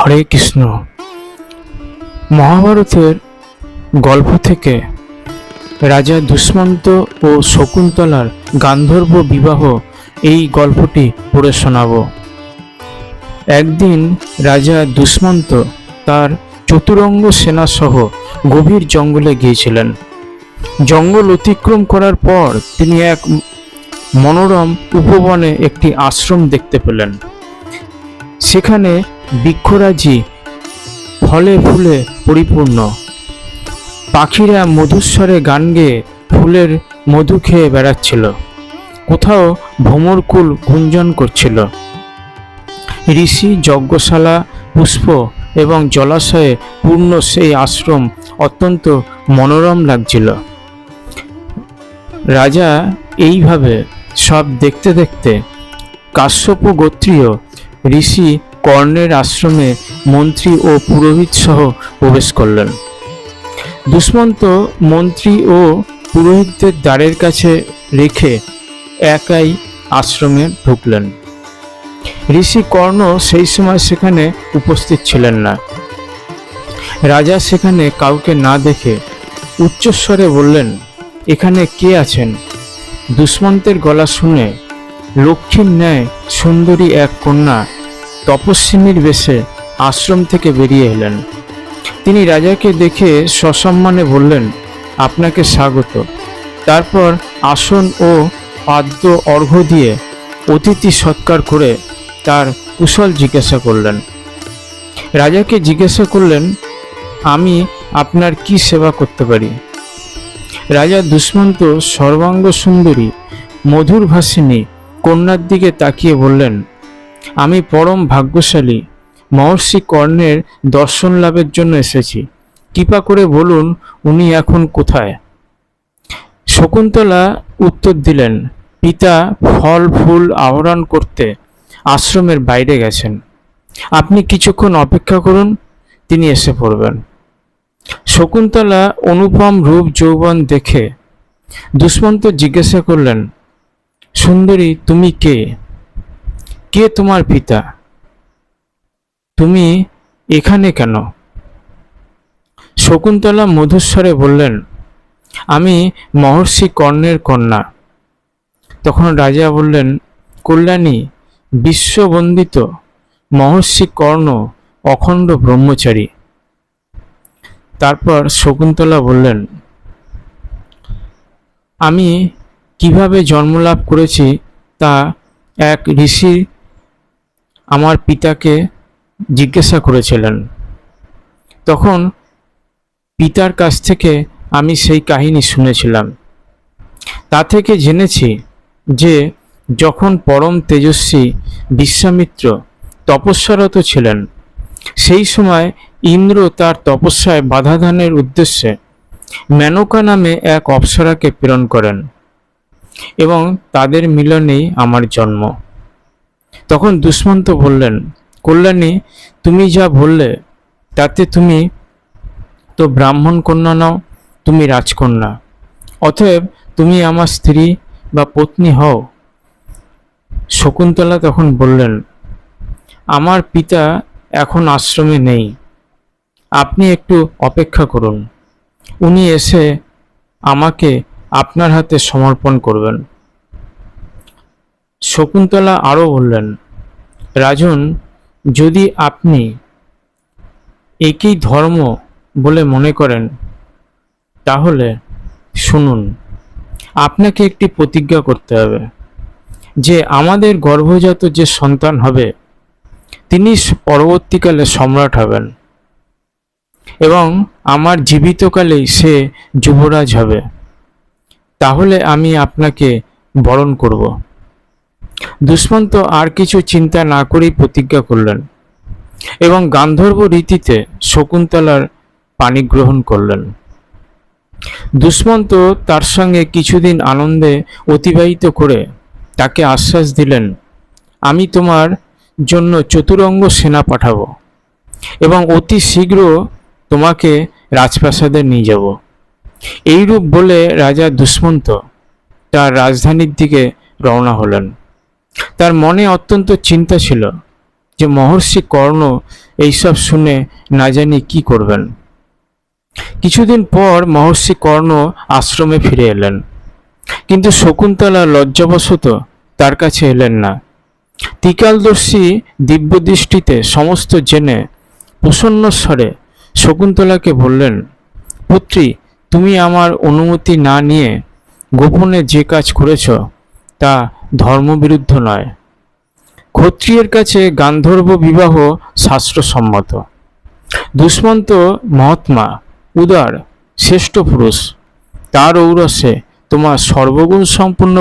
হরে কৃষ্ণ। মহাভারতের গল্প থেকে রাজা দুষ্মন্ত ও শকুন্তলার গান্ধর্ব বিবাহ এই গল্পটি পড়ে শোনাব। একদিন রাজা দুষ্মন্ত তার চতুরঙ্গ সেনাসহ গভীর জঙ্গলে গিয়েছিলেন। জঙ্গল অতিক্রম করার পর তিনি এক মনোরম উপবনে একটি আশ্রম দেখতে পেলেন। সেখানে বৃক্ষরাজি ফলে ফুলে পরিপূর্ণ। পাখিরা মধুস্বরে গান গেয়ে ফুলের মধু খেয়ে বেড়াচ্ছিল। কোথাও ভ্রমরকুল গুঞ্জন করছিল। ঋষি যজ্ঞশালা, পুষ্প এবং জলাশয়ে পূর্ণ সেই আশ্রম অত্যন্ত মনোরম লাগছিল। রাজা এইভাবে সব দেখতে দেখতে কাশ্যপ গোত্রীয় ঋষি কর্ণের আশ্রমে মন্ত্রী ও পুরোহিত সহ প্রবেশ করলেন। দুষ্মন্ত মন্ত্রী ও পুরোহিতদের দ্বারের কাছে রেখে একাই আশ্রমে ঢুকলেন। ঋষি কর্ণ সেই সময় সেখানে উপস্থিত ছিলেন না। রাজা সেখানে কাউকে না দেখে উচ্চস্বরে বললেন, এখানে কে আছেন? দুষ্মন্তের গলা শুনে লক্ষ্মীর ন্যায় সুন্দরী এক কন্যা তপস্বিনীর বেশে আশ্রম থেকে বেরিয়ে এলেন। তিনি রাজাকে দেখে সসম্মানে বললেন, আপনাকে স্বাগত। তারপর আসন ও পাদ্য অর্ঘ্য দিয়ে অতিথি সৎকার করে তার কুশল জিজ্ঞাসা করলেন। রাজাকে জিজ্ঞাসা করলেন, আমি আপনার কি সেবা করতে পারি? রাজা দুষ্মন্ত সর্বাঙ্গ সুন্দরী মধুর ভাসিনী কন্যার দিকে তাকিয়ে বললেন আমি পরম ভাগ্যশালী, মহর্ষি কর্ণের দর্শন লাভের জন্য এসেছি। কৃপা করে বলুন, উনি এখন কোথায়? শকুন্তলা উত্তর দিলেন, পিতা ফল, ফুল আহরণ করতে আশ্রমের বাইরে গেছেন। আপনি কিছুক্ষণ অপেক্ষা করুন, তিনি এসে পড়বেন। শকুন্তলা অনুপম রূপ যৌবন দেখে দুষ্মন্ত জিজ্ঞাসা করলেন, সুন্দরী, তুমি কে? কে তোমার পিতা? তুমি এখানে কেন? শকুন্তলা মধুস্বরে বললেন, আমি মহর্ষি কর্ণের কন্যা। তখন রাজা বললেন, কল্যাণী, বিশ্ববন্দিত মহর্ষি কর্ণ অখণ্ড ব্রহ্মচারী। তারপর শকুন্তলা বললেন, আমি কীভাবে জন্মলাভ করেছি তা এক ঋষি আমার পিতাকে জিজ্ঞাসা করেছিলেন। তখন পিতার কাছ থেকে আমি সেই কাহিনী শুনেছিলাম। তা থেকে জেনেছি যে যখন পরম তেজস্বী বিশ্বামিত্র তপস্যারত ছিলেন, সেই সময় ইন্দ্র তার তপস্যায় বাধাদানের উদ্দেশ্যে মেনকা নামে এক অপ্সরাকে প্রেরণ করেন এবং তাদের মিলনেই আমার জন্ম। তখন দুষ্মন্ত বললেন, কল্যাণী, তুমি যা বললে, তাতে তুমি তো ব্রাহ্মণ কন্যা নাও, তুমি রাজকন্যা। অতএব তুমি আমার স্ত্রী বা পত্নী হও। শকুন্তলা তখন বললেন, আমার পিতা এখন আশ্রমে নেই। আপনি একটু অপেক্ষা করুন। উনি এসে আমাকে আপনার হাতে সমর্পণ করবেন। শকুন্তলা আরও বললেন, রাজন, যদি আপনি একই ধর্ম বলে মনে করেন, তাহলে শুনুন, আপনাকে একটি প্রতিজ্ঞা করতে হবে। যে আমাদের গর্ভজাত যে সন্তান হবে, তিনি পরবর্তীকালে সম্রাট হবেন এবং আমার জীবিতকালেই সে যুবরাজ হবে। তাহলে আমি আপনাকে বরণ করব। দুষ্মন্ত আর কিছু চিন্তা না করেই প্রতিজ্ঞা করলেন এবং গান্ধর্ব রীতিতে শকুন্তলার পানি গ্রহণ করলেন। দুষ্মন্ত তার সঙ্গে কিছুদিন আনন্দে অতিবাহিত করে তাকে আশ্বাস দিলেন, আমি তোমার জন্য চতুরঙ্গ সেনা পাঠাবো এবং অতি শীঘ্র তোমাকে রাজপ্রাসাদে নিয়ে যাব। এইরূপ বলে রাজা দুষ্মন্ত তার রাজধানীর দিকে রওনা হলেন। তার মনে অত্যন্ত চিন্তা ছিল যে মহর্ষি কর্ণ এইসব শুনে না জানি কি করবেন। কিছুদিন পর মহর্ষি কর্ণ আশ্রমে ফিরে এলেন। কিন্তু শকুন্তলা লজ্জাবশত তার কাছে এলেন না। ত্রিকালদর্শী দিব্যদৃষ্টিতে সমস্ত জেনে প্রসন্ন স্বরে শকুন্তলাকে বললেন, পুত্রী, তুমি আমার অনুমতি না নিয়ে গোপনে যে কাজ করেছ তা ধর্মবিরুদ্ধ নয়। ক্ষত্রিয়ের কাছে গান্ধর্ব বিবাহ শাস্ত্রসম্মত। দুষ্মন্ত মহাত্মা, উদার, শ্রেষ্ঠ পুরুষ। তার ঔরসে তোমার সর্বগুণ সম্পূর্ণ